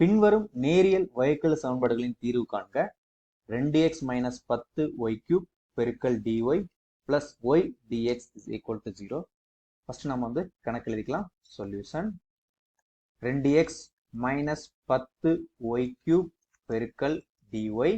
பின்வரும் நேரியல் வகைக்கெழு சமன்பாடுகளின் தீர்வு காண்க. ரெண்டு எக்ஸ் மைனஸ் பத்து ஒய் கியூப் பெருக்கல் D Y plus Y D X is equal to zero first நம்ம வந்து கணக்கு எழுதிக்கலாம். சொல்யூஷன் ரெண்டு எக்ஸ் மைனஸ் பத்து ஒய் கியூப் பெருக்கல் D Y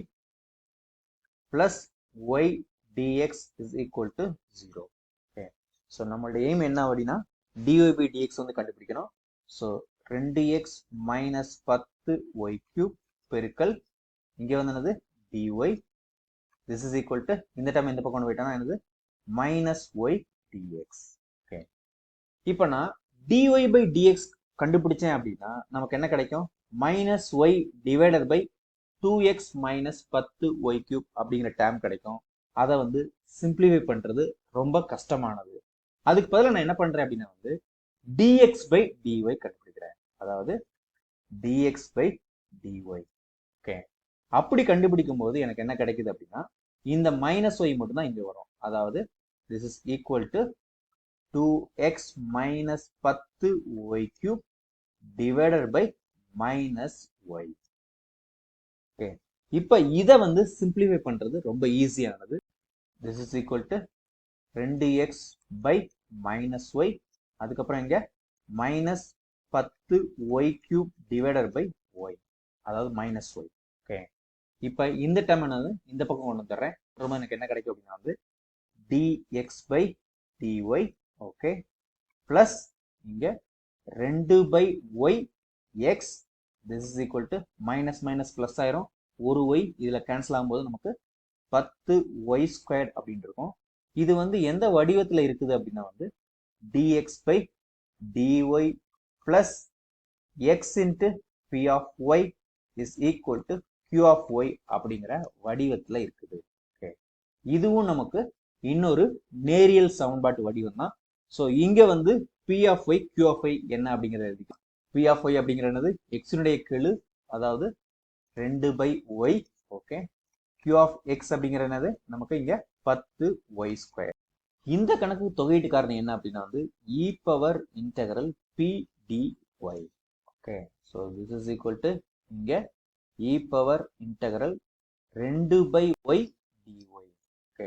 plus Y D X is equal to zero okay so நம்மளுடைய எய்ம் என்ன அப்படின்னா D Y by D X வந்து கண்டுபிடிக்கணும். ஸோ ரெண்டு எக்ஸ் மைனஸ் பத்து ஒய் கியூப் பெருக்கல் இங்கே வந்து என்னது? D Y this is equal to இந்த டைம் இந்த பக்கம் கொண்டு போயிட்டோம்னா என்னது? மைனஸ் ஒய் டிஎக்ஸ் ஓகே இப்போ நான் டிஒய் பை டிஎக்ஸ் கண்டுபிடிச்சேன் அப்படின்னா நமக்கு என்ன கிடைக்கும்? Minus Y divided by two X minus பத்து ஒய் கியூப் அப்படிங்கிற டேம் கிடைக்கும். அதை வந்து சிம்பிளிஃபை பண்ணுறது ரொம்ப கஷ்டமானது. அதுக்கு பதிலாக நான் என்ன பண்ணுறேன் அப்படின்னா வந்து டிஎக்ஸ் பை டிஒய் கண்டுபிடிக்கிறேன் அதாவது டிஎக்ஸ் பை dy. ஓகே அப்படி கண்டுபிடிக்கும் போது எனக்கு என்ன கிடைக்குது அப்படின்னா இந்த மைனஸ் ஒய் மட்டும்தான் இங்கே வரும். அதாவது this is equal to two X minus பத்து Y cube divided by minus Y okay இப்போ இதை வந்து சிம்பிளிஃபை பண்ணுறது ரொம்ப ஈஸியானது திஸ் இஸ் ஈக்குவல் டு ரெண்டு எக்ஸ் பை மைனஸ் ஒய் அதுக்கப்புறம் இங்கே மைனஸ் பத்து Y cube divided by Y அதாவது மைனஸ் ஒய் ஓகே இப்போ இந்த டைம் என்னது? இந்த பக்கம் கொண்டு வந்துடுறேன். அப்புறமா எனக்கு என்ன கிடைக்கும் அப்படின்னா வந்து D X by D Y okay plus இங்கே ரெண்டு by Y X this is equal to minus minus plus ஆயிரும். ஒரு ஒய் இதில் கேன்சல் ஆகும்போது நமக்கு பத்து ஒய் ஸ்கொயர் அப்படின்னு இருக்கும். இது வந்து எந்த வடிவத்தில் இருக்குது அப்படின்னா வந்து D X by D Y plus X into P of Y is equal to Q of Y அப்படிங்கிற வடிவத்தில் இருக்குது. ஓகே இதுவும் நமக்கு இன்னொரு நேரியல் சமன்பாட்டு வடிவம் தான். ஸோ இங்கே வந்து P of Y Q of Y என்ன அப்படிங்கிறத எழுதிக்கலாம். பி ஆஃப் ஒய் அப்படிங்கிறது எக்ஸினுடைய கெழு அதாவது ரெண்டு by Y okay Q of X அப்படிங்கிற என்னது? நமக்கு இங்கே பத்து ஒய் ஸ்கொயர் இந்த கணக்கு தொகையீட்டு காரணம் என்ன அப்படின்னா வந்து E power integral P D Y okay so this is equal to இங்கே இ பவர் இன்டகரல் ரெண்டு by Y D Y okay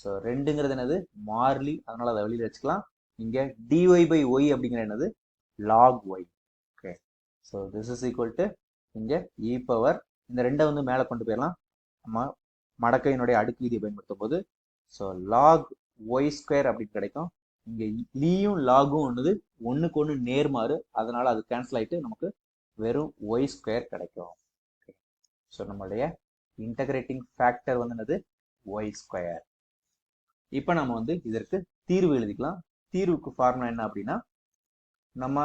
so ரெண்டுங்கிறது என்னது? மார்லி அதனால அதை வெளியில் வச்சுக்கலாம். இங்கே டிஒய் பை ஒய் அப்படிங்கிற என்னது? Log Y okay so this is equal to இங்கே இ பவர் இந்த ரெண்டை வந்து மேலே கொண்டு போயிடலாம். நம்ம மடக்கையினுடைய அடுக்கு விதியை பயன்படுத்தும் போது ஸோ லாக் ஒய் ஸ்கொயர் அப்படின்னு கிடைக்கும். இங்கே லீயும் லாகும் ஒன்றுது ஒன்றுக்கு ஒன்று நேர்மாறு. அதனால அது கேன்சல் ஆகிட்டு நமக்கு வெறும் ஒய் ஸ்கொயர் கிடைக்கும். ஸோ நம்மளுடைய இன்டகிரேட்டிங் ஃபேக்டர் வந்து என்னது? ஒய் ஸ்கொயர் இப்போ நம்ம வந்து இதற்கு தீர்வு எழுதிக்கலாம். தீர்வுக்கு ஃபார்முலா என்ன அப்படின்னா நம்ம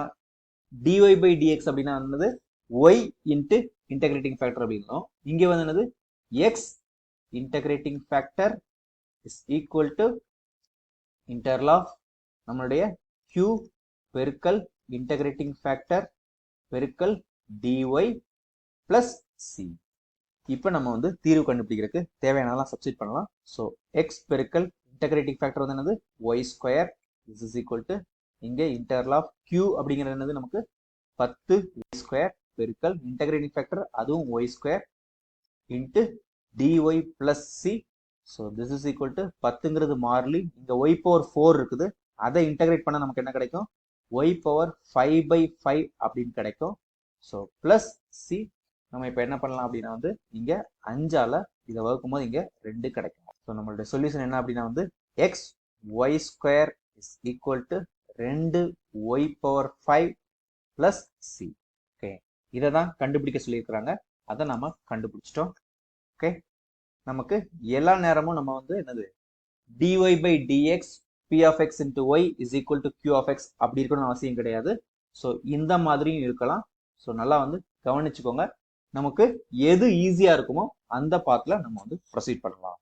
டிஒய் பை டிஎக்ஸ் அப்படின்னா என்னது? ஒய் இன்ட்டு இன்டகிரேட்டிங் ஃபேக்டர் அப்படின்னோம். இங்கே வந்து என்னது? X integrating factor is equal to integral of நம்மளுடைய q பெருக்கல் இன்டகிரேட்டிங் ஃபேக்டர் பெருக்கல் டிஒய் பிளஸ் சி இப்போ நம்ம வந்து தீர்வு கண்டுபிடிக்கிறதுக்கு தேவையானதெல்லாம் சப்ஸ்டிட் பண்ணலாம். ஸோ எக்ஸ் பெருக்கல் இன்டகிரேட்டிங் ஃபேக்டர் வந்து என்னது? Y square is is equal to இங்கே இன்டர்லாஃப் கியூ அப்படிங்கிறது என்னது? நமக்கு பத்து ஒய் ஸ்கொயர் பெருக்கல் இன்டகிரேட்டிங் ஃபேக்டர் அதுவும் Y square into D Y plus C so this is equal to பத்துங்கிறது மார்லி இங்கே ஒய் பவர் ஃபோர் இருக்குது. அதை இன்டகிரேட் பண்ண நமக்கு என்ன கிடைக்கும்? Y power five by five அப்படின்னு கிடைக்கும். ஸோ ப்ளஸ் சி நம்ம இப்போ என்ன பண்ணலாம் அப்படின்னா வந்து இங்கே அஞ்சால இதை வகுக்கும் போது இங்கே ரெண்டு கிடைக்கும். ஸோ நம்மளுடைய சொல்யூஷன் என்ன அப்படின்னா வந்து X Y square is equal to ரெண்டு Y power five plus C okay இதை தான் கண்டுபிடிக்க சொல்லியிருக்கிறாங்க. அதை நம்ம கண்டுபிடிச்சிட்டோம். ஓகே நமக்கு எல்லா நேரமும் நம்ம வந்து என்னது? D Y by D X P of X into Y is equal to Q of X அப்படி இருக்கணும்னு அவசியம் கிடையாது. ஸோ இந்த மாதிரியும் இருக்கலாம். ஸோ நல்லா வந்து கவனிச்சுக்கோங்க. நமக்கு எது ஈஸியாக இருக்குமோ அந்த பாத்தில் நம்ம வந்து ப்ரொசீட் பண்ணலாம்.